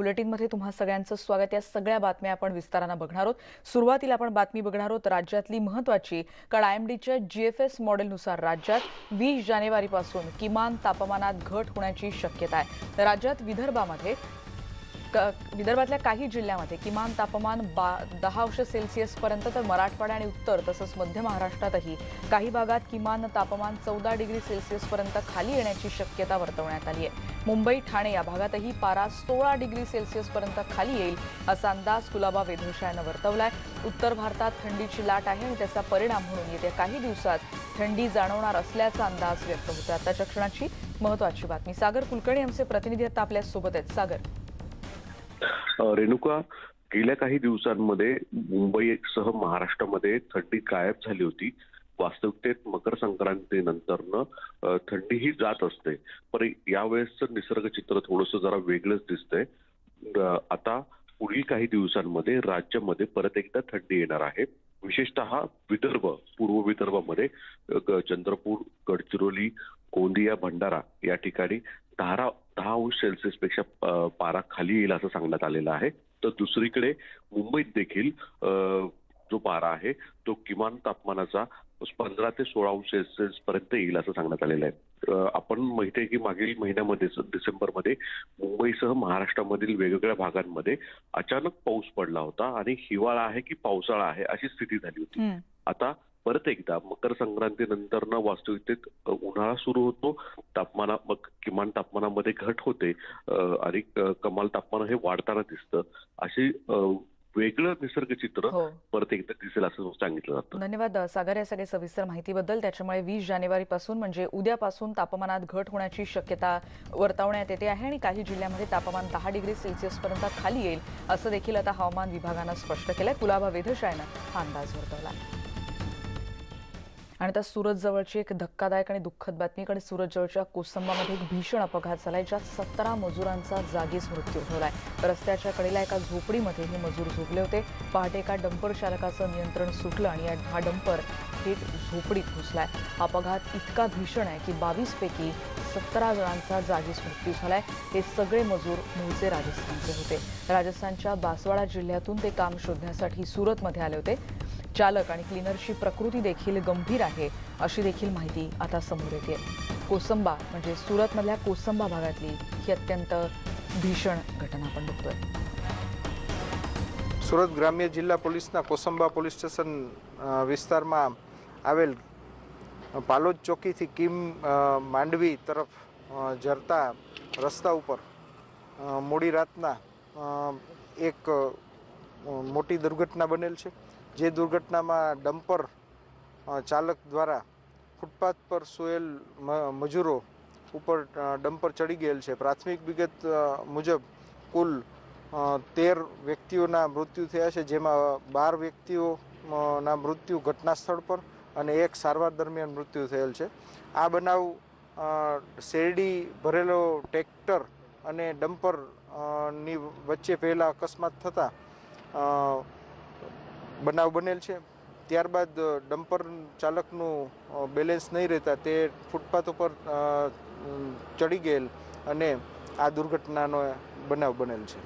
बुलेटिनमध्ये तुम्हा सगळ्यांचं स्वागत. या सगळ्या बातम्या आपण विस्तारानं बघणार आहोत. सुरुवातीला आपण बातमी बघणार आहोत राज्यातली महत्वाची कारण आयएमडीच्या एस मॉडेलनुसार राज्यात वीस जानेवारीपासून किमान तापमानात घट होण्याची शक्यता आहे. राज्यात विदर्भामध्ये विदर्भातल्या काही जिल्ह्यामध्ये किमान तापमान बा दहा अंश सेल्सिअसपर्यंत तर मराठवाडा आणि उत्तर तसंच मध्य महाराष्ट्रातही काही भागात किमान तापमान चौदा डिग्री सेल्सिअसपर्यंत खाली येण्याची शक्यता वर्तवण्यात आली आहे. मुंबई ठाणे या भागातही पारा सोळा डिग्री सेल्सिअसपर्यंत खाली येईल असा अंदाज कुलाबा वेधशाळेनं वर्तवलाय. उत्तर भारतात थंडीची लाट आहे आणि त्याचा परिणाम म्हणून येत्या काही दिवसात थंडी जाणवणार असल्याचा अंदाज व्यक्त होतो आताच्या क्षणाची महत्वाची बातमी. सागर कुलकर्णी आमचे प्रतिनिधी आता आपल्यासोबत आहेत. सागर. रेणुका गेल्या काही दिवसांमध्ये मुंबई सह महाराष्ट्रामध्ये थंडी गायब झाली होती. वास्तविकतेत मकर संक्रांतीनंतरनं अ, थंडी ही जात असते. पण यावेळेसचं निसर्ग चित्र थोडंसं जरा वेगळंच दिसतंय. आता पुढील काही दिवसांमध्ये राज्यामध्ये परत एकदा थंडी येणार आहे. विशेषतः विदर्भ पूर्व विदर्भामध्ये चंद्रपूर गडचिरोली गोंदिया भंडारा या ठिकाणी दहा दहा अंश सेल्सिअसपेक्षा अ, पारा खाली येईल असं सांगण्यात आलेलं आहे. तर दुसरीकडे मुंबईत देखील जो पारा आहे तो किमान तापमानाचा पंधरा ते सोळा अंश सेल्सिअस पर्यंत येईल असं सांगण्यात आलेलं आहे. आपण माहिती आहे की मागील महिन्यामध्ये डिसेंबरमध्ये मुंबईसह महाराष्ट्रामधील वेगवेगळ्या भागांमध्ये अचानक पाऊस पडला होता आणि हिवाळा आहे की पावसाळा आहे अशी स्थिती झाली होती. आता परत एकदा मकर संक्रांतीनंतर वास्तविकतेत अ, उन्हाळा सुरू होतो. तापमाना मग किमान तापमानामध्ये घट होते. आणि कमाल तापमान हे वाढताना दिसतं. अशी वेगळं निसर्ग चित्र हो. परत एकदा दिसेल असं सांगितलं जातं. धन्यवाद सागर या सगळे सविस्तर माहितीबद्दल. त्याच्यामुळे वीस जानेवारीपासून म्हणजे उद्यापासून तापमानात घट होण्याची शक्यता वर्तवण्यात येते आहे आणि काही जिल्ह्यामध्ये तापमान दहा डिग्री सेल्सिअसपर्यंत खाली येईल असं देखील आता हवामान विभागानं स्पष्ट केलंय. कुलाबा वेधशाळेनं हा अंदाज वर्तवला आणि त्या सुरतजवळची एक धक्कादायक आणि दुःखद बातमीकडे कारण जवळच्या कोसंबामध्ये एक भीषण अपघात झालाय ज्यात सतरा मजुरांचा जागीच मृत्यू झालाय. रस्त्याच्या कडेला एका झोपडीमध्ये हे मजूर झोपले होते. पहाटे एका डंपर चालकाचं नियंत्रण सुटलं आणि या- हा डंपर थेट झोपडीत घुसलाय. अपघात इतका भीषण आहे की बावीस पैकी सतरा जणांचा जागीच मृत्यू झालाय. हे सगळे मजूर मूळचे राजस्थानचे होते. राजस्थानच्या बासवाडा जिल्ह्यातून ते काम शोधण्यासाठी सुरतमध्ये आले होते. चालक आणि क्लीनरची प्रकृती देखील गंभीर आहे अशी देखील माहिती आता समोर येते कोसंबा म्हणजे सुरतमधल्या कोसंबा भागातली ही अत्यंत भीषण घटना आपण बघतोय સુરત ગ્રામ્ય જિલ્લા પોલીસના કોસંબા પોલીસ સ્ટેશન અ, વિસ્તારમાં આવેલ અ, પાલોદ ચોકીથી કિમ અ, માંડવી તરફ અ, જરતા રસ્તા ઉપર અ, મોડી રાતના અ, એક અ, મોટી દુર્ઘટના બનેલ છે જે દુર્ઘટનામાં ડમ્પર ચાલક દ્વારા ફૂટપાથ પર સોયેલ મજૂરો ઉપર ડમ્પર ચડી ગયેલ છે. પ્રાથમિક વિગત મુજબ કુલ તેર વ્યક્તિઓના મૃત્યુ થયા છે, જેમાં બાર વ્યક્તિઓના મૃત્યુ ઘટના સ્થળ પર અને એક સારવાર દરમિયાન મૃત્યુ થયેલ છે. આ બનાવ શેરડી ભરેલો ટ્રેક્ટર અને ડમ્પરની વચ્ચે પહેલાં અકસ્માત થતાં બનાવ બનેલ છે. ત્યારબાદ ડમ્પર ચાલકનું બેલેન્સ નહીં રહેતા તે ફૂટપાથ ઉપર ચડી ગયેલ અને આ દુર્ઘટનાનો બનાવ બનેલ છે.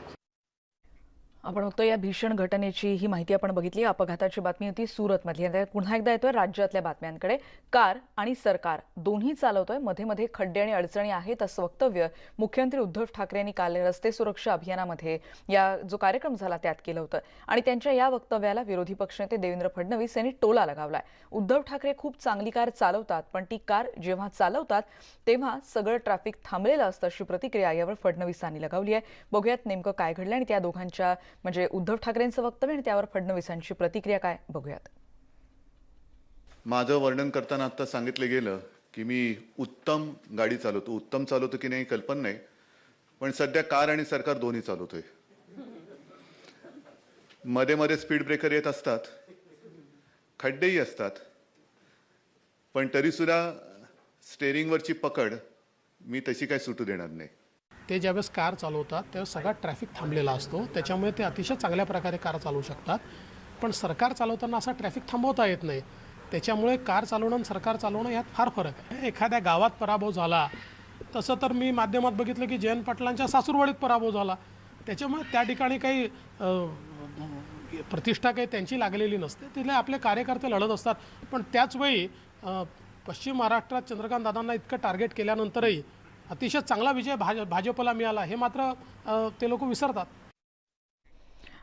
आपण बघतो या भीषण घटनेची ही माहिती आपण बघितली. अपघाताची बातमी होती सुरतमधली. आता पुन्हा एकदा येतोय राज्यातल्या बातम्यांकडे. कार आणि सरकार दोन्ही चालवतोय. मध्ये मध्ये खड्डे आणि अडचणी आहेत असं वक्तव्य मुख्यमंत्री उद्धव ठाकरे यांनी काल रस्ते सुरक्षा अभियानामध्ये या जो कार्यक्रम झाला त्यात केलं होतं. आणि त्यांच्या या वक्तव्याला विरोधी पक्षनेते देवेंद्र फडणवीस यांनी टोला लगावलाय. उद्धव ठाकरे खूप चांगली कार चालवतात पण ती कार जेव्हा चालवतात तेव्हा सगळं ट्रॅफिक थांबलेलं असतं अशी प्रतिक्रिया यावर फडणवीसांनी लगावली आहे. बघूयात नेमकं काय घडलं आणि त्या दोघांच्या म्हणजे उद्धव ठाकरेंचं वक्तव्य आणि त्यावर फडणवीसांची प्रतिक्रिया काय बघूयात. माझं वर्णन करताना आत्ता सांगितलं गेलं की मी उत्तम गाडी चालवतो. उत्तम चालवतो की नाही कल्पना नाही पण सध्या कार आणि सरकार दोन्ही चालवतोय. मध्ये मध्ये स्पीड ब्रेकर येत असतात खड्डेही असतात पण तरीसुद्धा स्टेअरिंगवरची पकड मी तशी काय सुटू देणार नाही. ते ज्यावेळेस कार चालवतात त्यावेळेस सगळा ट्रॅफिक थांबलेला असतो. त्याच्यामुळे ते अतिशय चांगल्या प्रकारे कार चालवू शकतात. पण सरकार चालवताना असा ट्रॅफिक थांबवता येत नाही. त्याच्यामुळे कार चालवणं आणि सरकार चालवणं यात फार फरक आहे. एखाद्या गावात पराभव झाला तसं तर मी माध्यमात बघितलं की जयंत पाटलांच्या सासूरवाडीत पराभव झाला. त्याच्यामुळे त्या ठिकाणी काही प्रतिष्ठा काही त्यांची लागलेली नसते. तिथले आपले कार्यकर्ते लढत असतात. पण त्याचवेळी पश्चिम महाराष्ट्रात चंद्रकांत दादांना इतकं टार्गेट केल्यानंतरही अतिशय चांगला विजय भाज भाजपला मिळाला. हे मात्र ते लोक विसरतात.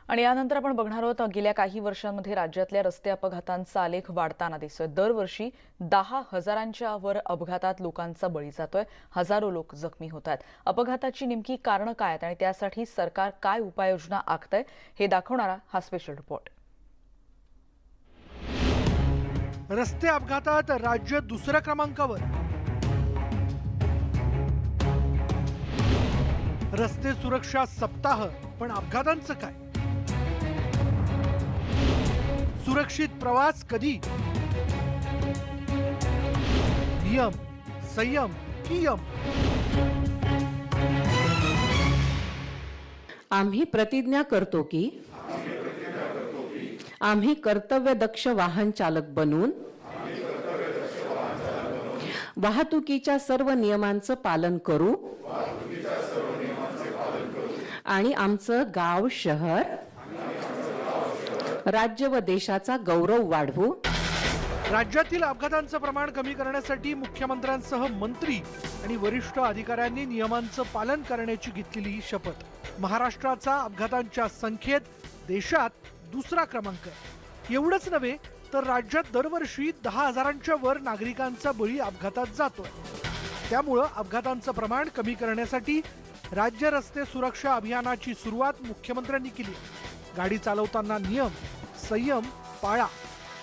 आणि यानंतर आपण बघणार आहोत गेल्या काही वर्षांमध्ये राज्यातल्या रस्ते अपघातांचा आलेख वाढताना दिसतोय. दरवर्षी दहा हजारांच्या वर अपघातात लोकांचा बळी जातोय. हजारो लोक जखमी होत आहेत. अपघाताची नेमकी कारणं काय आहेत आणि त्यासाठी सरकार काय उपाययोजना आखतंय हे दाखवणारा हा स्पेशल रिपोर्ट रस्ते अपघातात राज्य दुसऱ्या क्रमांकावर. रस्ते सुरक्षा सप्ताह पण अपघातांचं काय? सुरक्षित प्रवास कधी? नियम संयम कियम आम्ही प्रतिज्ञा करतो की आम्ही कर्तव्यदक्ष वाहन चालक बनून वाहतुकीच्या सर्व नियमांचं पालन करू आणि आमचं गाव शहर. राज्य व देशाचा गौरव वाढवू. राज्यातील अपघातांचं प्रमाण कमी करण्यासाठी मुख्यमंत्र्यांसह मंत्री आणि वरिष्ठ अधिकाऱ्यांनी नियमांचं पालन करण्याची घेतलेली ही शपथ. महाराष्ट्राचा अपघातांच्या संख्येत देशात दुसरा क्रमांक. एवढंच नव्हे तर राज्यात दरवर्षी दहा हजारांच्या वर नागरिकांचा बळी अपघातात जातोय. त्यामुळं अपघातांचं प्रमाण कमी करण्यासाठी राज्य रस्ते सुरक्षा अभियानाची सुरुवात मुख्यमंत्र्यांनी केली. गाडी चालवताना नियम संयम पाळा.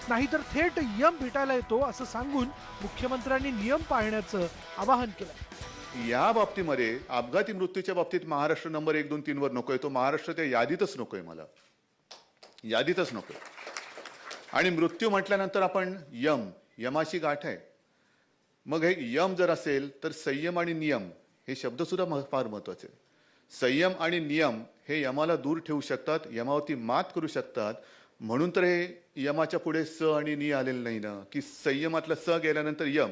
नाहीतर थेट यम भेटायला येतो असं सांगून मुख्यमंत्र्यांनी नियम पाळण्याचं आवाहन केलं. या बाबतीमध्ये अपघाती मृत्यूच्या बाबतीत महाराष्ट्र नंबर एक दोन तीन वर नकोय तो महाराष्ट्र त्या यादीतच नकोय मला. यादीतच नकोय आणि मृत्यू म्हटल्यानंतर आपण यम यमाची गाठ आहे. मग हे यम जर असेल तर संयम आणि नियम हे शब्द सुद्धा म- फार महत्त्वाचे आहेत. संयम आणि नियम हे यमाला दूर ठेवू शकतात यमावरती मात करू शकतात. म्हणून तर हे यमाच्या पुढे स आणि नि आलेलं नाही ना? की संयमातला स गेल्यानंतर यम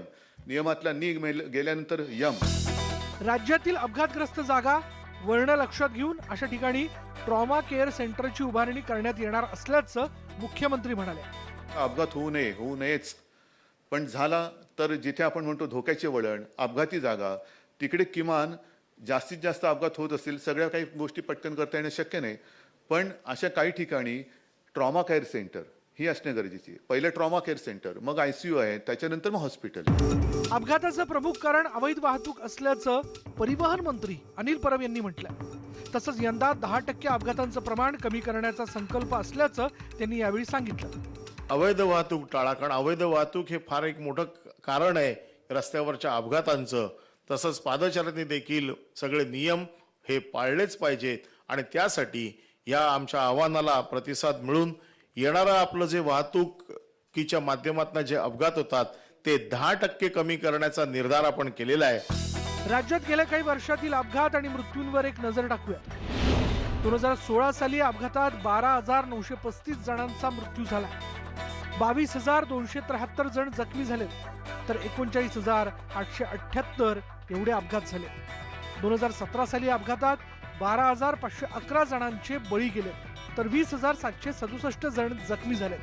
नियमातला नि गेल्यानंतर यम. राज्यातील अपघातग्रस्त जागा वर्ण लक्षात घेऊन अशा ठिकाणी ट्रॉमा केअर सेंटरची उभारणी करण्यात येणार असल्याचं मुख्यमंत्री म्हणाले. अपघात होऊ नये होऊ नयेच. पण झाला तर जिथे आपण म्हणतो धोक्याचे वळण अपघाती जागा तिकडे किमान जास्तीत जास्त अपघात होत असतील सगळ्या काही गोष्टी पटकन करता येणं शक्य नाही. पण अशा काही ठिकाणी ट्रॉमा केअर सेंटर ही असणे गरजेची आहे. पहिलं ट्रॉमा केअर सेंटर मग आय सी यू आहे त्याच्यानंतर मग हॉस्पिटल अपघाताचं प्रमुख कारण अवैध वाहतूक असल्याचं परिवहन मंत्री अनिल परब यांनी म्हटलंय. तसंच यंदा दहा टक्के अपघातांचं प्रमाण कमी करण्याचा संकल्प असल्याचं त्यांनी यावेळी सांगितलं. अवैध वाहतूक टाळा कारण अवैध वाहतूक हे फार एक मोठं कारण आहे रस्त्यावरच्या अपघातांचं. तसंच पादचाऱ्यांनी देखील सगळे नियम हे पाळलेच पाहिजेत. आणि त्यासाठी या आमच्या आव्हानाला प्रतिसाद मिळून येणारं आपलं जे वाहतुकीच्या माध्यमातून जे अपघात होतात ते दहा टक्के कमी करण्याचा निर्धार आपण केलेला आहे. राज्यात गेल्या काही वर्षातील अपघात आणि मृत्यूंवर एक नजर टाकूया दोन हजार सोळा साली अपघातात बारा हजार नऊशे पस्तीस जणांचा मृत्यू झाला. बावीस हजार दोनशे त्र्याहत्तर जण जखमी झाले तर एकोणचाळीस हजार आठशे अठ्याहत्तर एवढे अपघात झाले दोन हजार सतरा साली अपघातात बारा हजार पाचशे अकरा जणांचे बळी गेले. तर वीस हजार सातशे सदुसष्ट जण जखमी झाले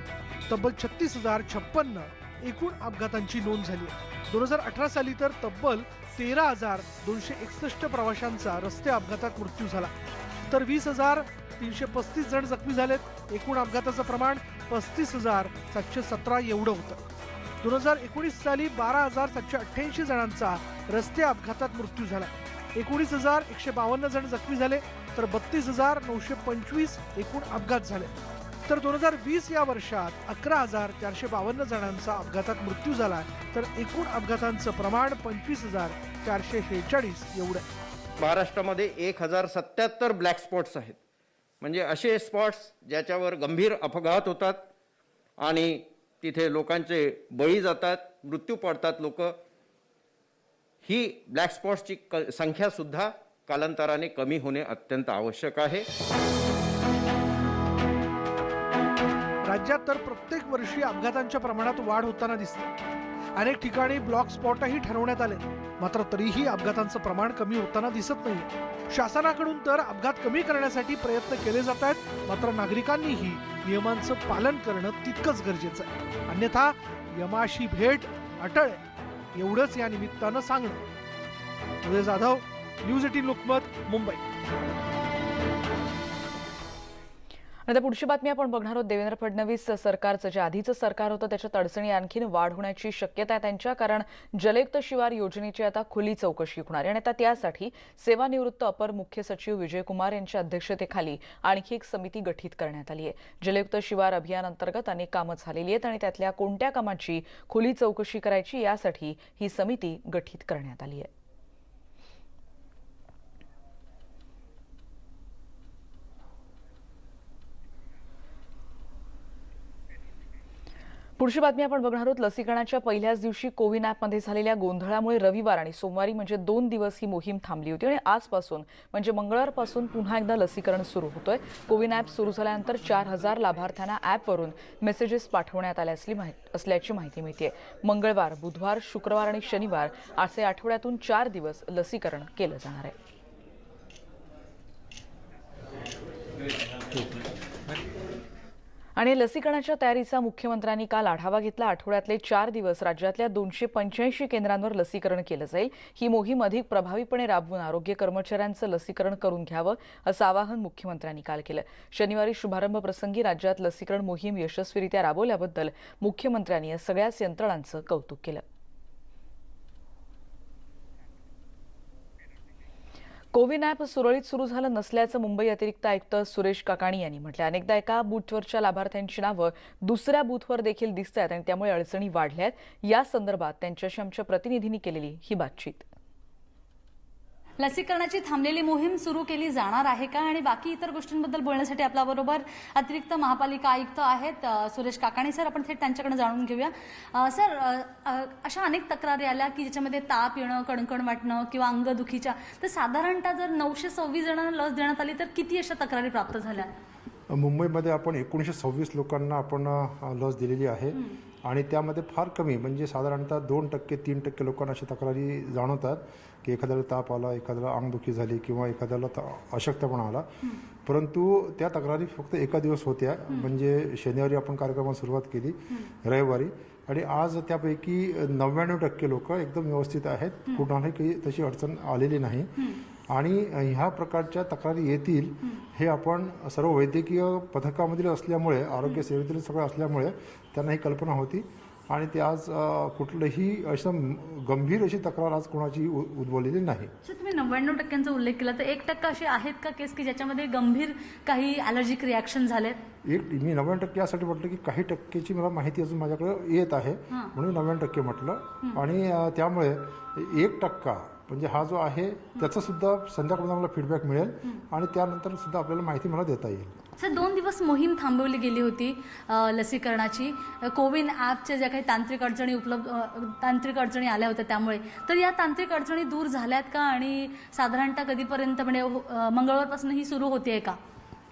तब्बल छत्तीस हजार छप्पन्न एकूण अपघातांची नोंद झाली दोन हजार अठरा साली तर तब्बल तेरा हजार दोनशे एकसष्ट प्रवाशांचा रस्ते अपघातात मृत्यू झाला. तर वीस हजार तीनशे पस्तीस जण जखमी झालेत. एकूण अपघाताचं प्रमाण पस्तीस हजार सातशे सतरा एवढं होतं. दोन हजार एकोणीस साली बारा हजार सातशे अठ्ठ्याऐंशी जणांचा रस्ते अपघातात मृत्यू झाला. एकोणीस हजार एकशे बावन्न जण जखमी झाले तर बत्तीस हजार नऊशे पंचवीस एकूण अपघात झाले. तर दोन हजार वीस या वर्षात अकरा हजार चारशे बावन्न जणांचा अपघातात मृत्यू झाला तर एकूण अपघातांचं प्रमाण पंचवीस हजार चारशे शेहेचाळीस एवढं महाराष्ट्रामध्ये एक हजार सत्याहत्तर ब्लॅक स्पॉट्स आहेत. म्हणजे असे स्पॉट्स ज्याच्यावर गंभीर अपघात होतात आणि तिथे लोकांचे बळी जातात मृत्यू पडतात लोक ही ब्लॅक स्पॉट्सची क संख्यासुद्धा कालांतराने कमी होणे अत्यंत आवश्यक आहे. राज्यात तर प्रत्येक वर्षी अपघातांच्या प्रमाणात वाढ होताना दिसते. अनेक ठिकाणी ब्लॉक स्पॉटही ठरवण्यात आले. मात्र तरीही अपघातांचं प्रमाण कमी होताना दिसत नाही शासनाकडून तर अपघात कमी करण्यासाठी प्रयत्न केले जात आहेत मात्र नागरिकांनीही नियमांचं पालन करणं तितकंच गरजेचं आहे. अन्यथा यमाशी भेट अटळ एवढंच या निमित्तानं सांगणं. Uday Jadhav news eighteen Lokmat Mumbai. आता पुढची बातमी आपण बघणार आहोत. देवेंद्र फडणवीस सरकारचं जे आधीचं सरकार होतं त्याच्यात अडचणी आणखीन वाढ होण्याची शक्यता आहे त्यांच्या कारण जलयुक्त शिवार योजनेची आता खुली चौकशी होणार आहे. आणि आता त्यासाठी सेवानिवृत्त अपर मुख्य सचिव विजयकुमार यांच्या अध्यक्षतेखाली आणखी एक समिती गठीत करण्यात आली आहे. जलयुक्त शिवार अभियान अंतर्गत अनेक कामं झालेली आहेत आणि त्यातल्या कोणत्या कामाची खुली चौकशी करायची यासाठी ही समिती गठीत करण्यात आली आहे. पुढची बातमी आपण बघणार आहोत. लसीकरणाच्या पहिल्याच दिवशी कोविन ॲपमध्ये झालेल्या गोंधळामुळे रविवार आणि सोमवारी म्हणजे दोन दिवस ही मोहीम थांबली होती आणि आजपासून म्हणजे मंगळवारपासून पुन्हा एकदा लसीकरण सुरू होतोय. कोविन ॲप सुरू झाल्यानंतर चार हजार लाभार्थ्यांना ॲपवरून मेसेजेस पाठवण्यात आले असली माहि- असल्याची माहिती मिळते मंगळवार बुधवार शुक्रवार आणि शनिवार असे आठवड्यातून चार दिवस लसीकरण केलं जाणार आहे. आणि लसीकरणाच्या तयारीचा मुख्यमंत्र्यांनी काल आढावा घेतला. आठवड्यातले चार दिवस राज्यातल्या दोनशे पंच्याऐंशी केंद्रांवर लसीकरण केलं जाईल. ही मोहीम अधिक प्रभावीपणे राबवून आरोग्य कर्मचाऱ्यांचं लसीकरण करून घ्यावं असं आवाहन मुख्यमंत्र्यांनी काल केलं. शनिवारी शुभारंभ प्रसंगी राज्यात लसीकरण मोहीम यशस्वीरित्या राबवल्याबद्दल मुख्यमंत्र्यांनी या सगळ्याच यंत्रणांचं कौतुक केलं. कोविन ॲप सुरळीत सुरू झालं नसल्याचं मुंबई अतिरिक्त आयुक्त सुरेश काकाणी यांनी म्हटलं अनेकदा एका बूथवरच्या लाभार्थ्यांची नावं दुसऱ्या बूथवर देखील दिसत आहेत आणि त्यामुळे अडचणी वाढल्या आहेत या संदर्भात त्यांच्याशी आमच्या प्रतिनिधींनी केलेली ही बातचीत. लसीकरणाची थांबलेली मोहीम सुरू केली जाणार आहे का? आणि बाकी इतर गोष्टींबद्दल बोलण्यासाठी आपल्याबरोबर अतिरिक्त महापालिका आयुक्त आहेत सुरेश काकाणी. सर आपण थेट त्यांच्याकडे जाणून घेऊया. सर अशा अनेक तक्रारी आल्या की ज्याच्यामध्ये ताप येणं कणकण वाटणं किंवा अंगदुखीच्या तर साधारणतः जर नऊशे सव्वीस जणांना लस देण्यात आली तर किती अशा तक्रारी प्राप्त झाल्या? मुंबईमध्ये आपण एकोणीसशे सव्वीस लोकांना आपण लस दिलेली आहे. आणि त्यामध्ये फार कमी म्हणजे साधारणतः दोन टक्के तीन टक्के लोकांना अशा तक्रारी जाणवतात की एखाद्याला ताप आला एखाद्याला अंगदुखी झाली किंवा एखाद्याला त अशक्तपणा आला. परंतु त्या तक्रारी फक्त एका दिवस होत्या म्हणजे शनिवारी आपण कार्यक्रमाला सुरुवात केली रविवारी. आणि आज त्यापैकी नव्याण्णव टक्के लोक एकदम व्यवस्थित आहेत. कुणालाही काही तशी अडचण आलेली नाही. आणि ह्या प्रकारच्या तक्रारी येतील हे आपण सर्व वैद्यकीय पथकामधील असल्यामुळे आरोग्य सेवेतील सगळं असल्यामुळे त्यांना ही कल्पना होती. आणि ते आज कुठलंही असं गंभीर अशी तक्रार आज कोणाची उद्भवलेली नाही. तुम्ही नव्याण्णव टक्क्यांचा उल्लेख केला. तर एक टक्का असे आहेत का केस की ज्याच्यामध्ये गंभीर काही अलर्जिक रिॲक्शन झालेत? एक मी नव्याण्णव टक्के यासाठी म्हटलं की काही टक्केची मला माहिती अजून माझ्याकडे येत आहे. म्हणून नव्याण्णव टक्के म्हटलं. आणि त्यामुळे एक टक्का म्हणजे हा जो आहे त्याचा सुद्धा संध्याकाळी मला फीडबॅक मिळेल. आणि त्यानंतर सुद्धा आपल्याला माहिती मला देता येईल. सर दोन दिवस मोहीम थांबवली गेली होती लसीकरणाची. कोविन ॲपच्या ज्या काही तांत्रिक अडचणी उपलब्ध तांत्रिक अडचणी आल्या होत्या त्यामुळे. तर या तांत्रिक अडचणी दूर झाल्यात का? आणि साधारणतः कधीपर्यंत म्हणजे हो, मंगळवारपासून ही सुरू होते का?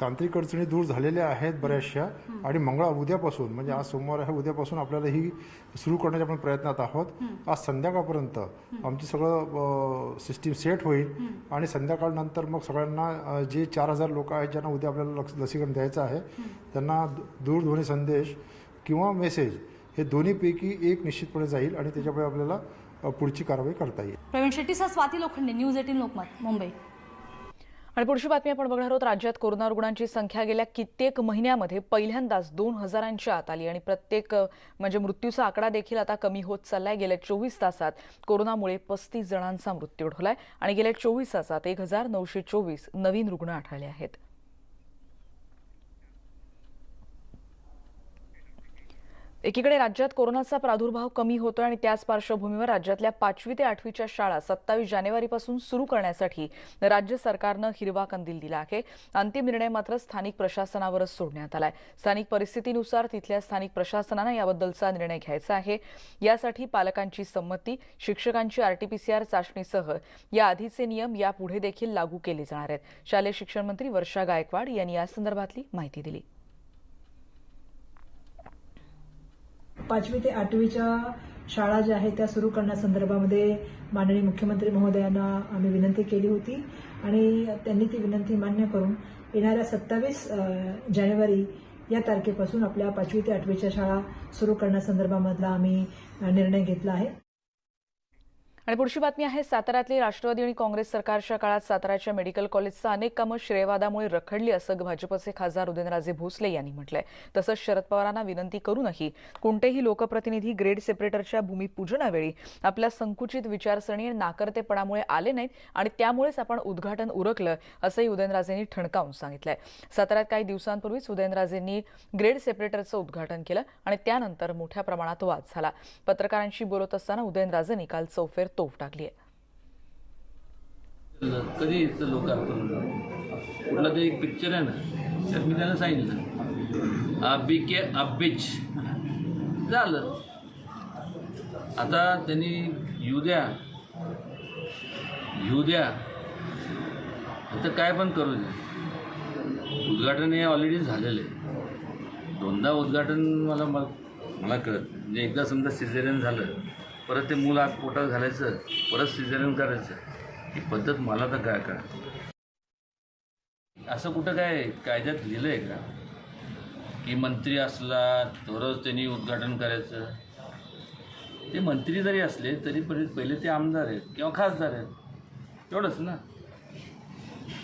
तांत्रिक अडचणी दूर झालेल्या आहेत बऱ्याचशा आणि मंगळा उद्यापासून म्हणजे आज सोमवार आहे उद्यापासून आपल्याला ही सुरू करण्याच्या आपण प्रयत्नात आहोत. आज संध्याकाळपर्यंत आमची सगळं सिस्टीम सेट होईल आणि संध्याकाळनंतर मग सगळ्यांना जे चार हजार लोक आहेत ज्यांना उद्या आपल्याला लक्ष लसीकरण द्यायचं आहे त्यांना दूरध्वनी संदेश किंवा मेसेज हे दोन्हीपैकी एक निश्चितपणे जाईल आणि त्याच्यामुळे आपल्याला पुढची कारवाई करता येईल. प्रवीण शेट्टीसह स्वाती लोखंडे न्यूज एटीन लोकमत मुंबई. आणि पुढची बातमी आपण बघणार आहोत राज्यात कोरोना रुग्णांची संख्या गेल्या कित्येक महिन्यामध्ये पहिल्यांदाच दोन हजारांच्या आत आली आणि प्रत्येक म्हणजे मृत्यूचा आकडा देखील आता कमी होत चाललाय. गेल्या चोवीस तासात कोरोनामुळे पस्तीस जणांचा मृत्यू ढोलाय आणि गेल्या चोवीस तासात एक हजार नऊशे चोवीस नवीन रुग्ण आढळले आहेत. एकीकडे राज्यात कोरोनाचा प्रादुर्भाव कमी होतोय आणि त्याच पार्श्वभूमीवर राज्यातल्या पाचवी ते आठवीच्या शाळा सत्तावीस जानेवारीपासून सुरू करण्यासाठी राज्य सरकारनं हिरवा कंदील दिला आहे. अंतिम निर्णय मात्र स्थानिक प्रशासनावरच सोडण्यात आलाय. स्थानिक परिस्थितीनुसार तिथल्या स्थानिक प्रशासनानं याबद्दलचा निर्णय घ्यायचा आहे. यासाठी पालकांची संमती शिक्षकांची आरटीपीसीआर चाचणीसह या आधीचे नियम यापुढे देखील लागू केले जाणार आहेत. शालेय शिक्षण मंत्री वर्षा गायकवाड यांनी या संदर्भातली माहिती दिली. पाचवी ते आठवीच्या शाळा ज्या आहेत त्या सुरू करण्यासंदर्भामध्ये माननीय मुख्यमंत्री महोदयांना आम्ही विनंती केली होती. आणि त्यांनी ती विनंती मान्य करून येणाऱ्या सत्तावीस जानेवारी या तारखेपासून आपल्या पाचवी ते आठवीच्या शाळा सुरू करण्यासंदर्भामधला आम्ही निर्णय घेतला आहे. आणि पुढची बातमी आहे साताऱ्यातली राष्ट्रवादी आणि काँग्रेस सरकारच्या काळात साताऱ्याच्या मेडिकल कॉलेजचं अनेक कामं श्रेयवादामुळे रखडली असं भाजपचे खासदार उदयनराजे भोसले यांनी म्हटलंय. तसंच शरद पवारांना विनंती करूनही कोणतेही लोकप्रतिनिधी ग्रेड सेपरेटरच्या भूमिपूजनावेळी आपल्या संकुचित विचारसरणी नाकर्तेपणामुळे आले नाहीत आणि त्यामुळेच आपण उद्घाटन उरकलं असंही उदयनराजेंनी ठणकावून सांगितलंय. साताऱ्यात काही दिवसांपूर्वीच उदयनराजेंनी ग्रेड सेपरेटरचं उद्घाटन केलं आणि त्यानंतर मोठ्या प्रमाणात वाद झाला. पत्रकारांशी बोलत असताना उदयनराजेंनी काल चौफेर तोफ टाकली आहे. कधी याचं लोकार्पण कुठला ते एक पिक्चर आहे ना तर मी त्यांना सांगितलं. अब्बी के अब्बिच झालं. आता त्यांनी येऊ द्या. येऊ द्या. आता काय पण करू द्या. उद्घाटन हे ऑलरेडी झालेलं आहे. दोनदा उद्घाटन मला मला कळत म्हणजे एकदा समजा सिझेरियन झालं. परत ते मूल आत पोटात घालायचं परत सिझेरियन करायचं. ही पद्धत मला तर काय का असं कुठं काय कायद्यात लिहिलं आहे का? की मंत्री असला तरच त्यांनी उद्घाटन करायचं. ते मंत्री जरी असले तरी परि पहिले ते आमदार आहेत किंवा खासदार आहेत. एवढंच ना?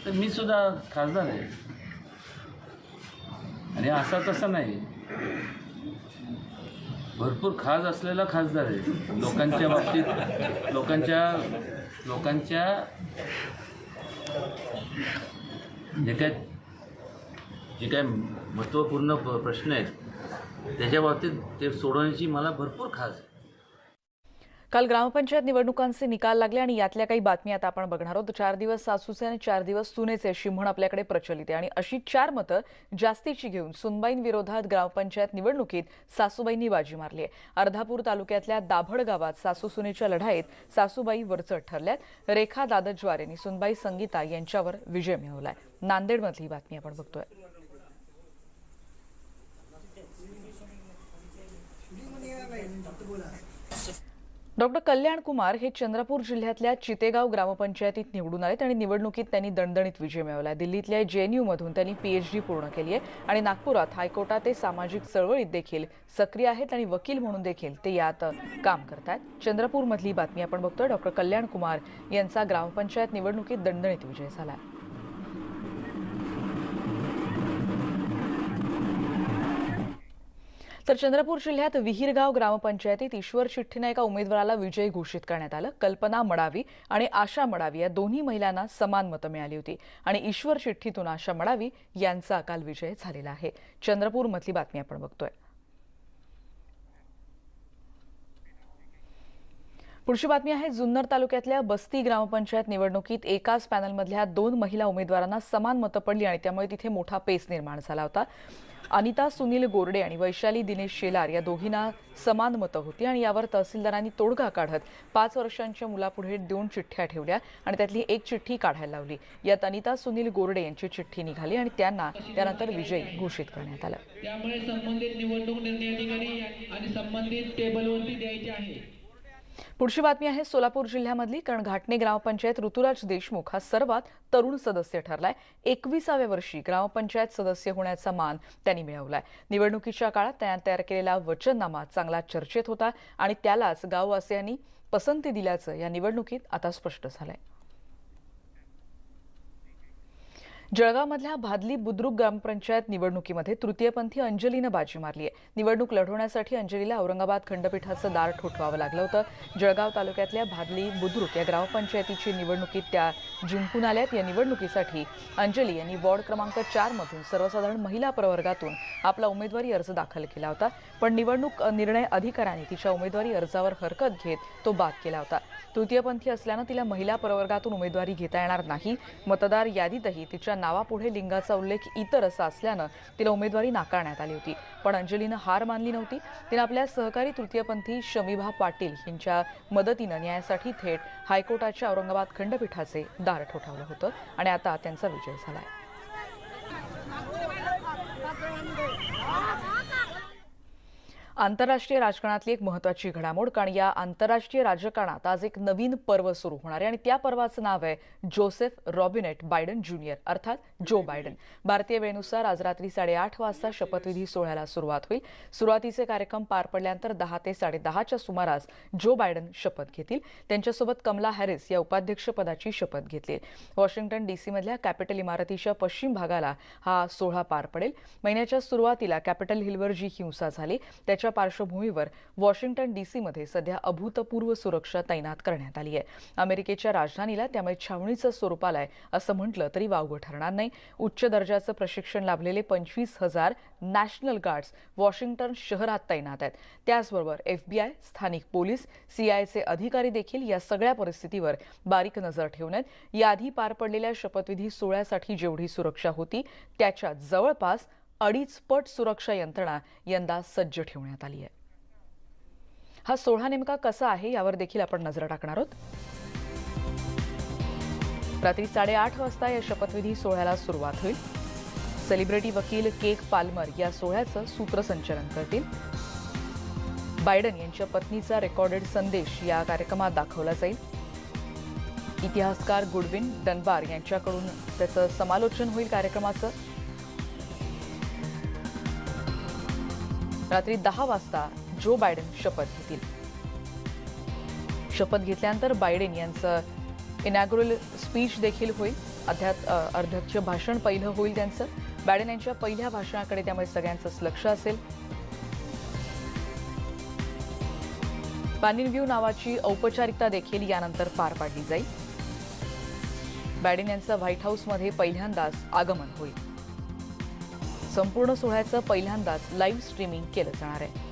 तर मी सुद्धा खासदार आहे. आणि असा तसा नाही. भरपूर खास असलेला खासदार आहे. लोकांच्या बाबतीत लोकांच्या लोकांच्या जे काय जे काय महत्त्वपूर्ण प- प्रश्न आहेत त्याच्या बाबतीत ते सोडवण्याची मला भरपूर खास आहे. काल ग्रामपंचायत निवडणुकांचे निकाल लागले आणि यातल्या काही बातमी आता आपण बघणार आहोत. चार दिवस सासूचे आणि चार दिवस सुनेचे अशी म्हण आपल्याकडे प्रचलित आहे. आणि अशी चार मतं जास्तीची घेऊन सुनबाईंविरोधात ग्रामपंचायत निवडणुकीत सासूबाईंनी बाजी मारली आहे. अर्धापूर तालुक्यातल्या दाभड गावात सासू सुनेच्या लढाईत सासूबाई वरचढ ठरल्यात. रेखा दादजवार यांनी सुनबाई संगीता यांच्यावर विजय मिळवलाय. नांदेडमधली बातमी आपण बघतोय. डॉक्टर कल्याण कुमार हे चंद्रपूर जिल्ह्यातल्या चितेगाव ग्रामपंचायतीत निवडून आलेत आणि निवडणुकीत त्यांनी दणदणीत विजय मिळवला. दिल्लीतल्या जेएनयूमधून त्यांनी पीएचडी पूर्ण केली आहे आणि नागपुरात हायकोर्टात ते सामाजिक चळवळीत देखील सक्रिय आहेत आणि वकील म्हणून देखील ते यात काम करतात चंद्रपूरमधली बातमी आपण बघतोय. डॉक्टर कल्याण कुमार यांचा ग्रामपंचायत निवडणुकीत दणदणीत विजय झाला आहे तर चंद्रपूर जिल्ह्यात विहीरगाव ग्रामपंचायतीत ईश्वर चिठ्ठीनं एका उमेदवाराला विजयी घोषित करण्यात आलं. कल्पना मडावी आणि आशा मडावी या दोन्ही महिलांना समान मतं मिळाली होती. आणि ईश्वर चिठ्ठीतून आशा मडावी यांचा अकाल विजय झालेला आहे. चंद्रपूरमधली बातमी आपण बघतोय. पुढची बातमी आहे जुन्नर तालुक्यातल्या बस्ती ग्रामपंचायत निवडणुकीत एकाच पॅनलमधल्या दोन महिला उमेदवारांना समान मतं पडली आणि त्यामुळे तिथे मोठा पेच निर्माण झाला होता. अनिता सुनील गोरडे आणि वैशाली दिनेश शेलार या दोघींना समान मतं होती आणि यावर तहसीलदारांनी तोडगा काढत पाच वर्षांच्या मुलापुढे दोन चिठ्ठ्या ठेवल्या आणि त्यातली एक चिठ्ठी काढायला लावली. यात अनिता सुनील गोरडे यांची चिठ्ठी निघाली आणि त्यांना त्यानंतर विजयी घोषित करण्यात आलं. त्यामुळे संबंधित निवडणूक निर्णय अधिकारी आणि संबंधित टेबलवरती द्यायचे आहे. पुढची बातमी आहे सोलापूर जिल्ह्यामधली कारण घाटणे ग्रामपंचायत ऋतुराज देशमुख हा सर्वात तरुण सदस्य ठरलाय. एकविसाव्या वर्षी ग्रामपंचायत सदस्य होण्याचा मान त्यांनी मिळवलाय. निवडणुकीच्या काळात त्याने तयार केलेला वचननामा चांगला चर्चेत होता आणि त्यालाच गाववासियांनी पसंती दिल्याचं या निवडणुकीत आता स्पष्ट झालंय. जळगावमधल्या भादली बुद्रुक ग्रामपंचायत निवडणुकीमध्ये तृतीयपंथी अंजलीनं बाजी मारली आहे. निवडणूक लढवण्यासाठी अंजलीला औरंगाबाद खंडपीठाचं दार ठोठवावं लागलं होतं. जळगाव तालुक्यातल्या भादली बुद्रुक या ग्रामपंचायतीची निवडणुकीत त्या जिंकून आल्यात. या निवडणुकीसाठी अंजली यांनी वॉर्ड क्रमांक चारमधून सर्वसाधारण महिला प्रवर्गातून आपला उमेदवारी अर्ज दाखल केला होता. पण निवडणूक निर्णय अधिकाऱ्यांनी तिच्या उमेदवारी अर्जावर हरकत घेत तो बाद केला होता. तृतीयपंथी असल्यानं तिला महिला प्रवर्गातून उमेदवारी घेता येणार नाही. मतदार यादीतही तिच्या नावापुढे लिंगाचा उल्लेख इतर असा असल्यानं तिला उमेदवारी नाकारण्यात आली होती. पण अंजलीनं हार मानली नव्हती. तिनं आपल्या सहकारी तृतीयपंथी शमीभा पाटील यांच्या मदतीनं न्यायासाठी थेट हायकोर्टाच्या औरंगाबाद खंडपीठाचे दार ठोठावलं होतं आणि आता त्यांचा विजय झालाय. आंतरराष्ट्रीय राजकारणातली एक महत्वाची घडामोड कारण या आंतरराष्ट्रीय राजकारणात आज एक नवीन पर्व सुरू होणार आहे. आणि त्या पर्वाचं नाव आहे जोसेफ रॉबिनेट बायडन ज्युनियर अर्थात जो बायडन. भारतीय वेळेनुसार आज रात्री साडेआठ वाजता शपथविधी सोहळ्याला सुरुवात होईल. सुरुवातीचे कार्यक्रम पार पडल्यानंतर दहा ते साडेदहाच्या सुमारास जो बायडन शपथ घेतील त्यांच्यासोबत कमला हॅरिस या उपाध्यक्षपदाची शपथ घेतली वॉशिंग्टन डीसीमधल्या कॅपिटल इमारतीच्या पश्चिम भागाला हा सोहळा पार पडेल. महिन्याच्या सुरुवातीला कॅपिटल हिलवर जी हिंसा झाली त्याच्या पार्श्वभूमीवर वॉशिंग्टन डीसीमध्ये सध्या अभूतपूर्व सुरक्षा तैनात करण्यात आली आहे. अमेरिकेच्या राजधानीला त्यामुळे छावणीचं स्वरूप आलंय असं म्हटलं तरी वावगं ठरणार नाही. उच्च दर्जाचं प्रशिक्षण लाभलेले पंचवीस हजार नॅशनल गार्ड्स वॉशिंग्टन शहरात तैनात आहेत. त्याचबरोबर एफबीआय स्थानिक पोलीस सीआयचे अधिकारी देखील या सगळ्या परिस्थितीवर बारीक नजर ठेवण्यात याआधी पार पडलेल्या शपथविधी सोहळ्यासाठी जेवढी सुरक्षा होती त्याच्या जवळपास अडीच पट सुरक्षा यंत्रणा यंदा सज्ज ठेवण्यात आली आहे. हा सोहळा नेमका कसा आहे यावर देखील आपण नजर टाकणार आहोत. रात्री साडेआठ वाजता या शपथविधी सोहळ्याला सुरुवात होईल. सेलिब्रिटी वकील केक पाल्मर या सोहळ्याचं सूत्रसंचलन करतील. बायडन यांच्या पत्नीचा रेकॉर्डेड संदेश या कार्यक्रमात दाखवला जाईल. इतिहासकार गुडविन डनबार यांच्याकडून त्याचं समालोचन होईल कार्यक्रमाचं. रात्री दहा वाजता जो बायडन शपथ घेतील. शपथ घेतल्यानंतर बायडेन यांचं इनॅग्युरल स्पीच देखील होईल. अध्यात अध्यक्ष भाषण पहिलं होईल त्यांचं. बायडेन यांच्या पहिल्या भाषणाकडे त्यामुळे सगळ्यांचंच लक्ष असेल. पॅनिन व्ह्यू नावाची औपचारिकता देखील यानंतर पार पाडली जाईल. बायडेन यांचं व्हाईट हाऊसमध्ये पहिल्यांदाच आगमन होईल. संपूर्ण सोहळ्याचं पहिल्यांदाच लाईव्ह स्ट्रीमिंग केलं जाणार आहे.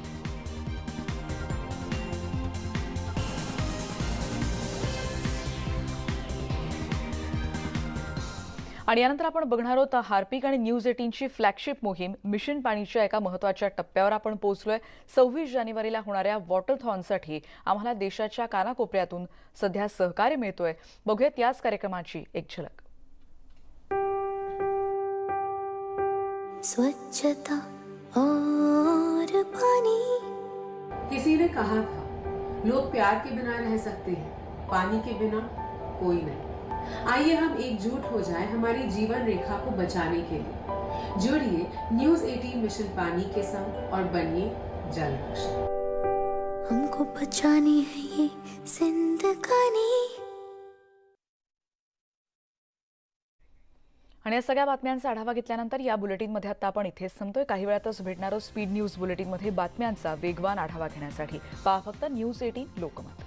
आणि यानंतर आपण बघणार आहोत हार्पिक आणि न्यूज एटीनची फ्लॅगशिप मोहीम. मिशन पाणीच्या एका महत्त्वाच्या टप्प्यावर आपण पोहोचलोय. सव्वीस जानेवारीला होणाऱ्या वॉटरथॉनसाठी आम्हाला देशाच्या कानाकोपऱ्यातून सध्या सहकार्य मिळतोय. बघूयात याच कार्यक्रमाची एक झलक. स्वच्छता और पानी। किसी ने कहा था लोग प्यार के बिना रह सकते हैं पानी के बिना कोई नहीं। आइए हम एकजुट हो जाएँ हमारी जीवन रेखा को बचाने के लिए। जुड़िए न्यूज़ 18 मिशन पानी के संग और बनिए जल हमको बचानी है ये जिंदगानी। आणि या सगळ्या बातम्यांचा आढावा घेतल्यानंतर या बुलेटिनमध्ये आता आपण इथेच संपतोय काही वेळातच भेटणार स्पीड न्यूज बुलेटिनमध्ये बातम्यांचा वेगवान आढावा घेण्यासाठी. पहा फक्त न्यूज एटीन लोकमत.